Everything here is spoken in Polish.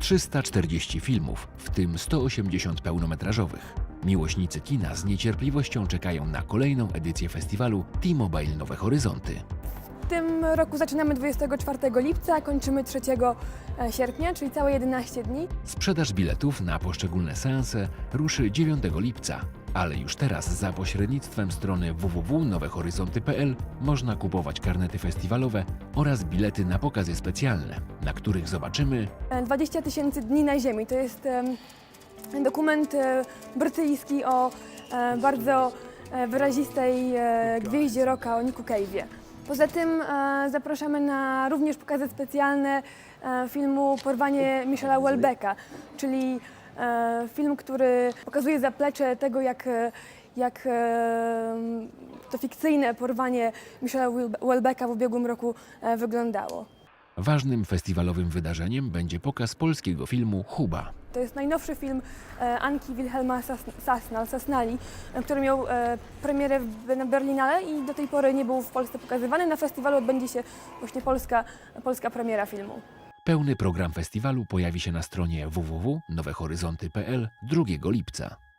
340 filmów, w tym 180 pełnometrażowych. Miłośnicy kina z niecierpliwością czekają na kolejną edycję festiwalu T-Mobile Nowe Horyzonty. W tym roku zaczynamy 24 lipca, a kończymy 3 e, sierpnia, czyli całe 11 dni. Sprzedaż biletów na poszczególne seanse ruszy 9 lipca, ale już teraz za pośrednictwem strony www.nowehoryzonty.pl można kupować karnety festiwalowe oraz bilety na pokazy specjalne, na których zobaczymy E, 20 tysięcy dni na Ziemi to jest dokument e, brytyjski o e, bardzo e, wyrazistej e, gwieździe rocka, o Niku Cave'ie. Poza tym e, zapraszamy na również pokazy specjalne e, filmu Porwanie Michela Welbecka, czyli e, film, który pokazuje zaplecze tego, jak, e, jak e, to fikcyjne porwanie Michela Wel- Welbecka w ubiegłym roku e, wyglądało. Ważnym festiwalowym wydarzeniem będzie pokaz polskiego filmu Huba. To jest najnowszy film e, Anki Wilhelma Sas- Sasnal, Sasnali, e, który miał e, premierę w, na Berlinale i do tej pory nie był w Polsce pokazywany. Na festiwalu odbędzie się właśnie polska, polska premiera filmu. Pełny program festiwalu pojawi się na stronie www.nowehoryzonty.pl 2 lipca.